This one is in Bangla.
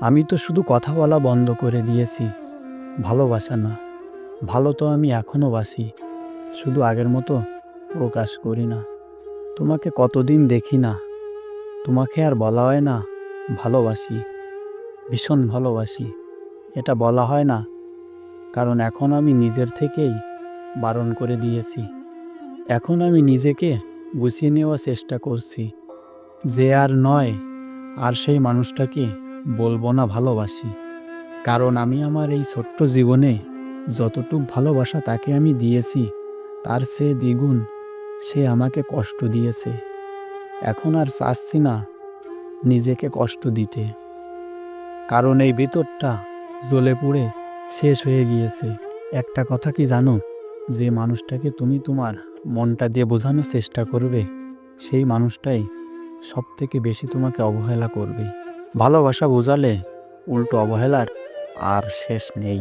আমি তো শুধু কথা বলা বন্ধ করে দিয়েছি। ভালোবাসা না। ভালো তো আমি এখনও বাসি। শুধু আগের মতো প্রকাশ করি না। তোমাকে কতদিন দেখি না। তোমাকে আর বলা হয় না, ভালোবাসি। ভীষণ ভালোবাসি। এটা বলা হয় না। কারণ এখন আমি নিজের থেকেই বারণ করে দিয়েছি। এখন আমি নিজেকে গুছিয়ে নেওয়ার চেষ্টা করছি। যে আর নয়, আর সেই মানুষটাকে বলব না ভালোবাসি। কারণ আমি আমার এই ছোট্ট জীবনে যতটুক ভালোবাসা তাকে আমি দিয়েছি, তার সে দ্বিগুণ সে আমাকে কষ্ট দিয়েছে। এখন আর চাচ্ছি না নিজেকে কষ্ট দিতে। কারণ এই ভিতরটা জ্বলে পুড়ে শেষ হয়ে গিয়েছে। একটা কথা কি জানো? যে মানুষটাকে তুমি তোমার মনটা দিয়ে বোঝানোর চেষ্টা করবে, সেই মানুষটাই সব থেকে বেশি তোমাকে অবহেলা করবে। ভালোবাসা বোঝালে উল্টো অবহেলার আর শেষ নেই।